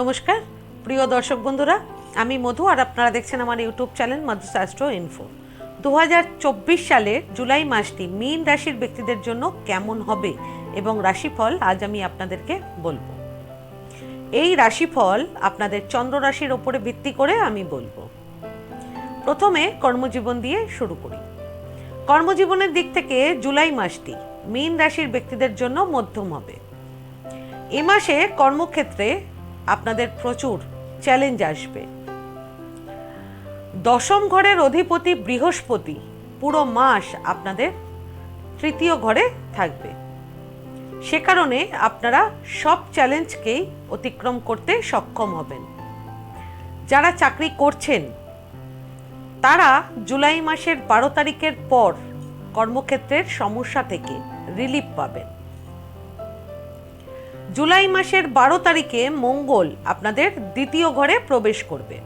নমস্কার, প্রিয় দর্শক বন্ধুরা, আমি মধু আর আপনারা দেখছেন আমার ইউটিউব চ্যানেল মধুশাস্ত্র ইনফো। দু সালের জুলাই মাসটি মীন রাশির ব্যক্তিদের জন্য কেমন হবে এবং রাশিফল আজ আমি আপনাদেরকে বলব। এই রাশিফল আপনাদের চন্দ্র রাশির ওপরে ভিত্তি করে আমি বলব। প্রথমে কর্মজীবন দিয়ে শুরু করি। কর্মজীবনের দিক থেকে জুলাই মাসটি মীন রাশির ব্যক্তিদের জন্য মধ্যম হবে। এ মাসে কর্মক্ষেত্রে আপনাদের প্রচুর চ্যালেঞ্জ আসবে। দশম ঘরের অধিপতি বৃহস্পতি পুরো মাস আপনাদের তৃতীয় ঘরে থাকবে। সে কারণে আপনারা সব চ্যালেঞ্জকেই অতিক্রম করতে সক্ষম হবেন। যারা চাকরি করছেন, তারা জুলাই মাসের বারো তারিখের পর কর্মক্ষেত্রের সমস্যা থেকে রিলিফ পাবেন। জুলাই মাসের বারো তারিখে মঙ্গল আপনাদের দ্বিতীয় ঘরে প্রবেশ করবে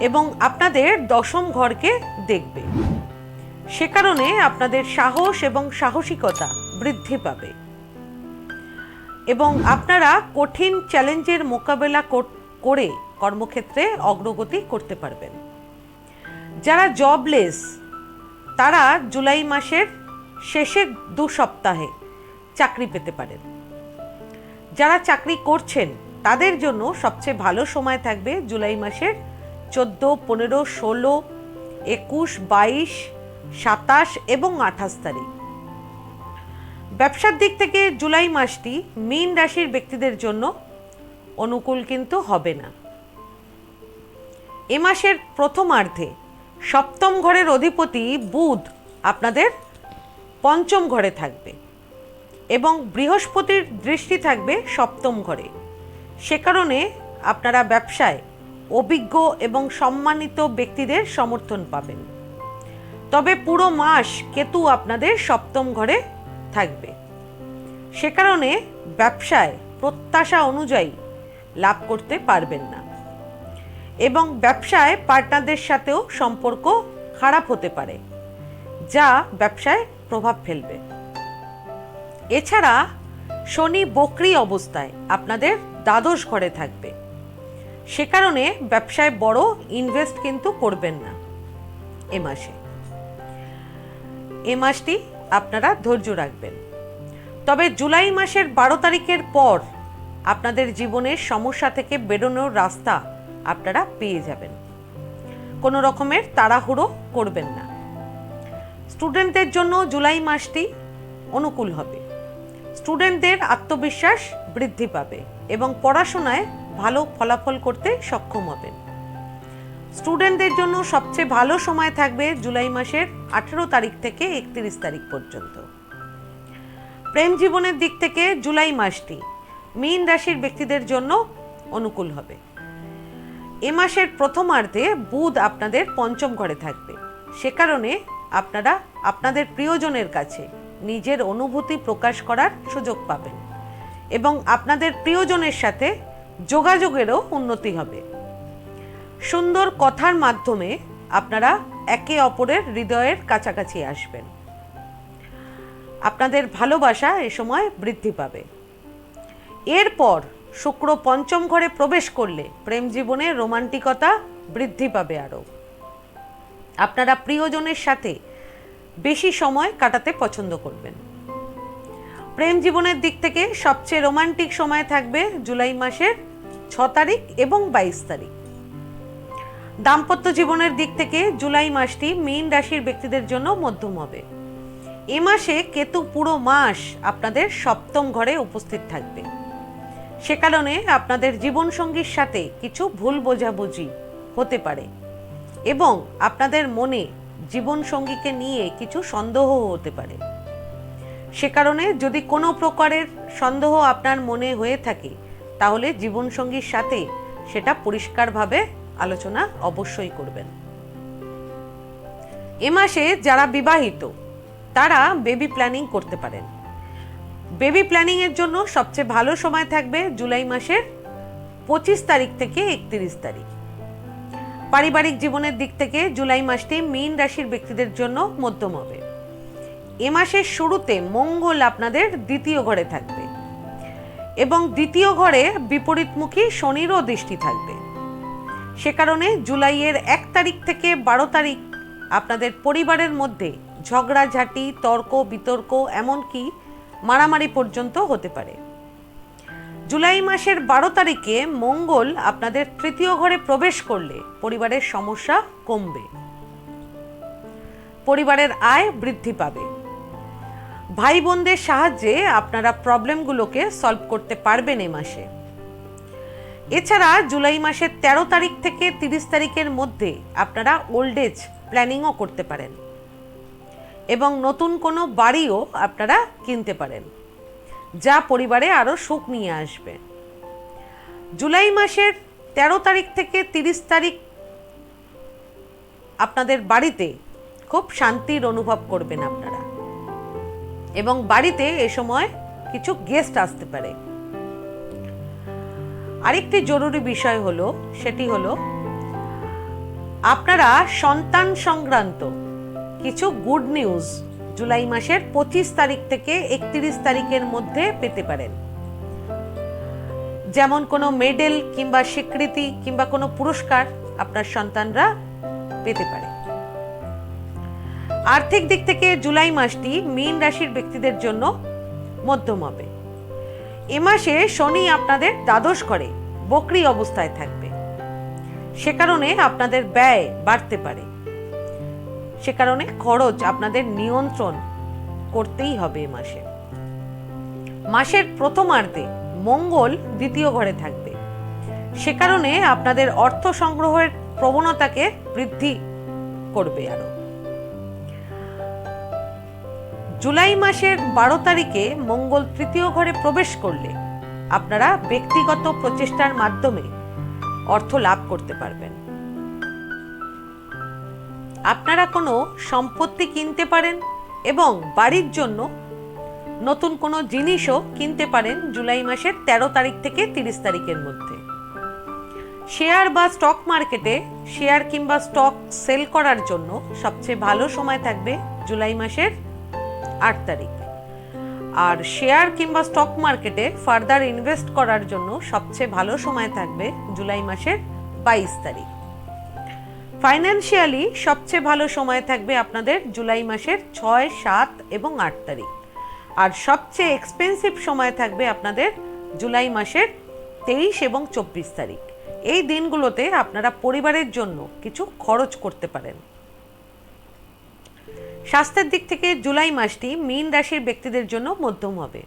এবং আপনাদের দশম ঘরকে দেখবে। সে কারণে আপনাদের সাহস এবং সাহসিকতা বৃদ্ধি পাবে। এবং আপনারা কঠিন চ্যালেঞ্জের মোকাবেলা করে কর্মক্ষেত্রে অগ্রগতি করতে পারবেন। যারা জবলেস, তারা জুলাই মাসের শেষের দু সপ্তাহে চাকরি পেতে পারেন। যারা চাকরি করছেন, তাদের জন্য সবচেয়ে ভালো সময় থাকবে জুলাই মাসের চোদ্দ, পনেরো, ষোলো, একুশ, বাইশ, সাতাশ এবং আঠাশ তারিখ। ব্যবসার দিক থেকে জুলাই মাসটি মীন রাশির ব্যক্তিদের জন্য অনুকূল কিন্তু হবে না। এ মাসের প্রথমার্ধে সপ্তম ঘরের অধিপতি বুধ আপনাদের পঞ্চম ঘরে থাকবে। এবং বৃহস্পতির দৃষ্টি থাকবে সপ্তম ঘরে। সে কারণে আপনারা ব্যবসায় অভিজ্ঞ এবং সম্মানিত ব্যক্তিদের সমর্থন পাবেন। তবে পুরো মাস কেতু আপনাদের সপ্তম ঘরে থাকবে। সে কারণে ব্যবসায় প্রত্যাশা অনুযায়ী লাভ করতে পারবেন না। এবং ব্যবসায় পার্টনারদের সাথেও সম্পর্ক খারাপ হতে পারে, যা ব্যবসায় প্রভাব ফেলবে। এছাড়া শনি বকরি অবস্থায় আপনাদের দ্বাদশ ঘরে থাকবে। সে কারণে ব্যবসায় বড় ইনভেস্ট কিন্তু করবেন না এ মাসে। এ মাসটি আপনারা ধৈর্য রাখবেন। তবে জুলাই মাসের বারো তারিখের পর আপনাদের জীবনের সমস্যা থেকে বেরোনোর রাস্তা আপনারা পেয়ে যাবেন। কোনো রকমের তাড়াহুড়ো করবেন না। স্টুডেন্টদের জন্য জুলাই মাসটি অনুকূল হবে। স্টুডেন্টদের আত্মবিশ্বাস বৃদ্ধি পাবে এবং পড়াশোনায় ভালো ফলাফল করতে সক্ষম হবেন। স্টুডেন্টদের জন্য সবচেয়ে ভালো সময় থাকবে জুলাই মাসের আঠেরো তারিখ থেকে একত্রিশ তারিখ পর্যন্ত। প্রেম জীবনের দিক থেকে জুলাই মাসটি মীন রাশির ব্যক্তিদের জন্য অনুকূল হবে। এ মাসের প্রথমার্ধে বুধ আপনাদের পঞ্চম ঘরে থাকবে। সে কারণে আপনারা আপনাদের প্রিয়জনের কাছে নিজের অনুভূতি প্রকাশ করার সুযোগ পাবেন। এবং আপনাদের প্রিয়জনের সাথে যোগাযোগেরও উন্নতি হবে। সুন্দর কথার মাধ্যমে আপনারা একে অপরের হৃদয়ের কাছাকাছি আসবেন। আপনাদের ভালোবাসা এ সময় বৃদ্ধি পাবে। এরপর শুক্র পঞ্চম ঘরে প্রবেশ করলে প্রেম জীবনে রোমান্টিকতা বৃদ্ধি পাবে আরও। আপনারা প্রিয়জনের সাথে বেশি সময় কাটাতে পছন্দ করবেন। প্রেম জীবনের দিক থেকে সবচেয়ে রোমান্টিক সময় থাকবে জুলাই মাসের ছ তারিখ এবং বাইশ তারিখ। দাম্পত্য জীবনের দিক থেকে জুলাই মাসটি মীন রাশির ব্যক্তিদের জন্য মধ্যম হবে। এ মাসে কেতু পুরো মাস আপনাদের সপ্তম ঘরে উপস্থিত থাকবে। সে কারণে আপনাদের জীবনসঙ্গীর সাথে কিছু ভুল বোঝাবুঝি হতে পারে এবং আপনাদের মনে জীবনসঙ্গীকে নিয়ে কিছু সন্দেহ হতে পারে। সে কারণে যদি কোনো প্রকারের সন্দেহ আপনার মনে হয়ে থাকে, তাহলে জীবনসঙ্গীর সাথে সেটা পরিষ্কারভাবে আলোচনা অবশ্যই করবেন। এ মাসে যারা বিবাহিত, তারা বেবি প্ল্যানিং করতে পারেন। বেবি প্ল্যানিং এর জন্য সবচেয়ে ভালো সময় থাকবে জুলাই মাসের পঁচিশ তারিখ থেকে একত্রিশ তারিখ। পারিবারিক জীবনের দিক থেকে জুলাই মাসটি মীন রাশির ব্যক্তিদের জন্য মধ্যম হবে। এ মাসের শুরুতে মঙ্গল আপনাদের দ্বিতীয় ঘরে থাকবে এবং দ্বিতীয় ঘরে বিপরীতমুখী শনিরও দৃষ্টি থাকবে। সে কারণে জুলাইয়ের এক তারিখ থেকে বারো তারিখ আপনাদের পরিবারের মধ্যে ঝগড়াঝাটি, তর্ক, বিতর্ক এমনকি মারামারি পর্যন্ত হতে পারে। জুলাই মাসের বারো তারিখে মঙ্গল আপনাদের তৃতীয় ঘরে প্রবেশ করলে পরিবারের সমস্যা কমবে। পরিবারের আয় বৃদ্ধি পাবে। ভাই বোনদের সাহায্যে আপনারা প্রবলেমগুলোকে সলভ করতে পারবেন এ মাসে। এছাড়া জুলাই মাসের ১৩ তারিখ থেকে তিরিশ তারিখের মধ্যে আপনারা ওল্ড এজ প্ল্যানিংও করতে পারেন। এবং নতুন কোনো বাড়িও আপনারা কিনতে পারেন। যা পরিবারে আরও সুখ নিয়ে আসবে। জুলাই মাসের ১৩ তারিখ থেকে তিরিশ তারিখ আপনাদের বাড়িতে খুব শান্তির অনুভব করবেন আপনারা। এবং বাড়িতে এ সময় কিছু গেস্ট আসতে পারে। আরেকটি জরুরি বিষয় হলো, সেটি হলো, আপনারা সন্তান সংক্রান্ত কিছু গুড নিউজ জুলাই মাসের পঁচিশ তারিখ থেকে একত্রিশ তারিখের মধ্যে পেতে পারেন। যেমন কোনো মেডেল কিংবা স্বীকৃতি কিংবা কোনো পুরস্কার আপনার সন্তানরা পেতে পারে। আর্থিক দিক থেকে জুলাই মাসটি মীন রাশির ব্যক্তিদের জন্য মধ্যম হবে। এ মাসে শনি আপনাদের দ্বাদশ করে বকরি অবস্থায় থাকবে। সে কারণে আপনাদের ব্যয় বাড়তে পারে। সে কারণে খরচ আপনাদের নিয়ন্ত্রণ করতেই হবে এ মাসে। মাসের প্রথমার্ধে মঙ্গল দ্বিতীয় ঘরে থাকবে। সে কারণে আপনাদের অর্থ সংগ্রহের প্রবণতাকে বৃদ্ধি করবে আরও। জুলাই মাসের বারো তারিখে মঙ্গল তৃতীয় ঘরে প্রবেশ করলে আপনারা ব্যক্তিগত প্রচেষ্টার মাধ্যমে অর্থ লাভ করতে পারবেন। আপনারা কোনো সম্পত্তি কিনতে পারেন এবং বাড়ির জন্য নতুন কোনো জিনিসও কিনতে পারেন জুলাই মাসের ১৩ তারিখ থেকে তিরিশ তারিখের মধ্যে। শেয়ার বা স্টক মার্কেটে শেয়ার কিংবা স্টক সেল করার জন্য সবচেয়ে ভালো সময় থাকবে জুলাই মাসের আট তারিখ। আর শেয়ার কিংবা স্টক মার্কেটে ফার্দার ইনভেস্ট করার জন্য সবচেয়ে ভালো সময় থাকবে জুলাই মাসের বাইশ তারিখ। ফাইন্যান্সিয়ালি সবচেয়ে ভালো সময় থাকবে আপনাদের জুলাই মাসের ছয়, সাত এবং আট তারিখ। আর সবচেয়ে এক্সপেন্সিভ সময় থাকবে আপনাদের জুলাই মাসের তেইশ এবং চব্বিশ তারিখ। এই দিনগুলোতে আপনারা পরিবারের জন্য কিছু খরচ করতে পারেন। স্বাস্থ্যের দিক থেকে জুলাই মাসটি মীন রাশির ব্যক্তিদের জন্য মধ্যম হবে।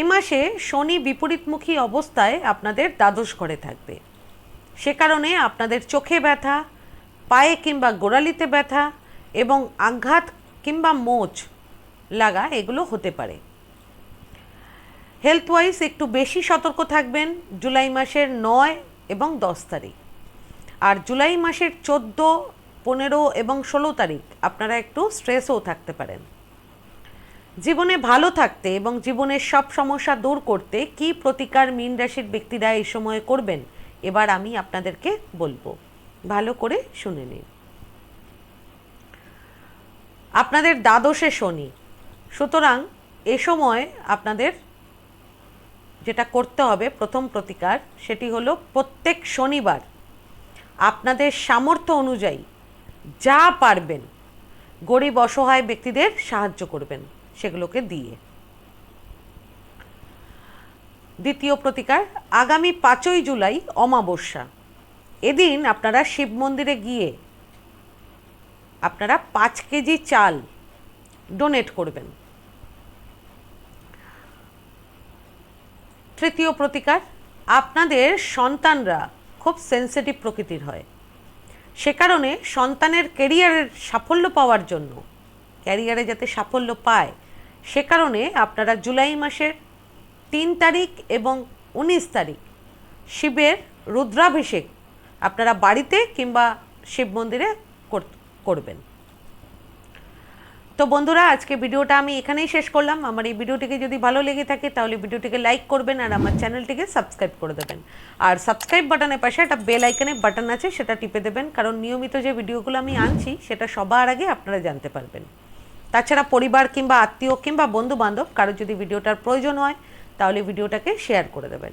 এ মাসে শনি বিপরীতমুখী অবস্থায় আপনাদের দ্বাদশ ঘরে থাকবে। সে কারণে আপনাদের চোখে ব্যথা পায়ে কিংবা গোড়ালিতে ব্যথা এবং আঘাত কিংবা মোচ লাগা এগুলো হতে পারে। হেলথ ওয়াইজ একটু বেশি সতর্ক থাকবেন জুলাই মাসের নয় এবং দশ তারিখ। আর জুলাই মাসের চোদ্দ, পনেরো এবং ষোলো তারিখ আপনারা একটু স্ট্রেসও থাকতে পারেন। জীবনে ভালো থাকতে এবং জীবনের সব সমস্যা দূর করতে কি প্রতিকার মীন রাশির ব্যক্তিরা এই সময়ে করবেন, এবার আমি আপনাদেরকে বলব। ভালো করে শুনে নিন। আপনাদের দ্বাদশে শনি। সুতরাং এ সময় আপনাদের যেটা করতে হবে, প্রথম প্রতিকার, সেটি হলো প্রত্যেক শনিবার আপনাদের সামর্থ্য অনুযায়ী যা পারবেন, গরিব অসহায় ব্যক্তিদের সাহায্য করবেন, সেগুলোকে দিয়ে। দ্বিতীয় প্রতিকার, আগামী পাঁচই জুলাই অমাবস্যা। এদিন আপনারা শিব মন্দিরে গিয়ে আপনারা পাঁচ কেজি চাল ডোনেট করবেন। তৃতীয় প্রতিকার, আপনাদের সন্তানরা খুব সেন্সিটিভ প্রকৃতির হয়। সে কারণে সন্তানের ক্যারিয়ারের সাফল্য পাওয়ার জন্য ক্যারিয়ারে যাতে সাফল্য পায়, সে কারণে আপনারা জুলাই মাসের তিন তারিখ এবং উনিশ তারিখ শিবের রুদ্রাভিষেক আপনারা বাড়িতে কিংবা শিব মন্দিরে করবেন। তো বন্ধুরা, আজকে ভিডিওটা আমি এখানেই শেষ করলাম। আমার এই ভিডিওটিকে যদি ভালো লেগে থাকে, তাহলে ভিডিওটিকে লাইক করবেন আর আমার চ্যানেলটিকে সাবস্ক্রাইব করে দেবেন। আর সাবস্ক্রাইব বাটনের পাশে একটা বেল আইকনে বাটন আছে, সেটা টিপে দেবেন। কারণ নিয়মিত যে ভিডিওগুলো আমি আনছি, সেটা সবার আগে আপনারা জানতে পারবেন। তাছাড়া পরিবার কিংবা আত্মীয় কিংবা বন্ধু বান্ধব কারও যদি ভিডিওটার প্রয়োজন হয়, তাহলে ভিডিওটাকে শেয়ার করে দেবেন।